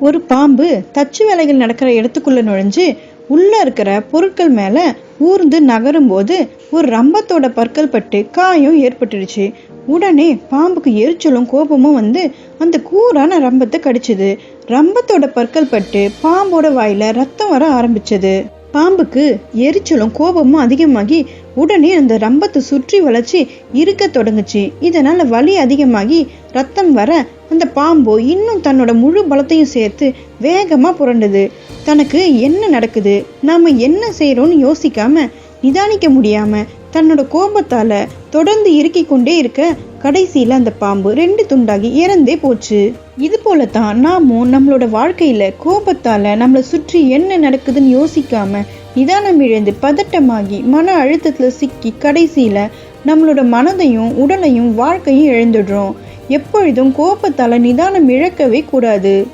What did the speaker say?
ஒரு பாம்பு தச்சு வேலைகள் நடக்கிற இடத்துக்குள்ள நுழைஞ்சு உள்ள இருக்கிற பொருட்கள் மேல ஊர்ந்து நகரும் போது ஒரு ரம்பத்தோட பற்கள் பட்டு காயம் ஏற்பட்டுடுச்சு. உடனே பாம்புக்கு எரிச்சலும் கோபமும் வந்து அந்த கூரான ரம்பத்தை கடிச்சது. ரம்பத்தோட பற்கள் பட்டு பாம்போட வாயில ரத்தம் வர ஆரம்பிச்சது. பாம்புக்கு எரிச்சலும் கோபமும் அதிகமாகி உடனே அந்த ரம்பத்தை சுற்றி வளைச்சி இருக்க தொடங்குச்சு. இதனால வலி அதிகமாகி ரத்தம் வர அந்த பாம்பு இன்னும் தன்னோட முழு பலத்தையும் சேர்த்து வேகமாக புரண்டுது. தனக்கு என்ன நடக்குது? நாம் என்ன செய்கிறோன்னு யோசிக்காம நிதானிக்க முடியாமல் தன்னோட கோபத்தால் தொடர்ந்து இறுக்கி கொண்டே இருக்க கடைசியில் அந்த பாம்பு ரெண்டு துண்டாகி இறந்தே போச்சு. இது போல தான் நாமும் நம்மளோட வாழ்க்கையில் கோபத்தால் நம்மளை சுற்றி என்ன நடக்குதுன்னு யோசிக்காம நிதானம் இழந்து பதட்டமாகி மன அழுத்தத்தில் சிக்கி கடைசியில் நம்மளோட மனதையும் உடலையும் வாழ்க்கையும் இழந்துடுறோம். எப்பொழுதும் கோபத்தால நிதானம் இழக்கவே கூடாது.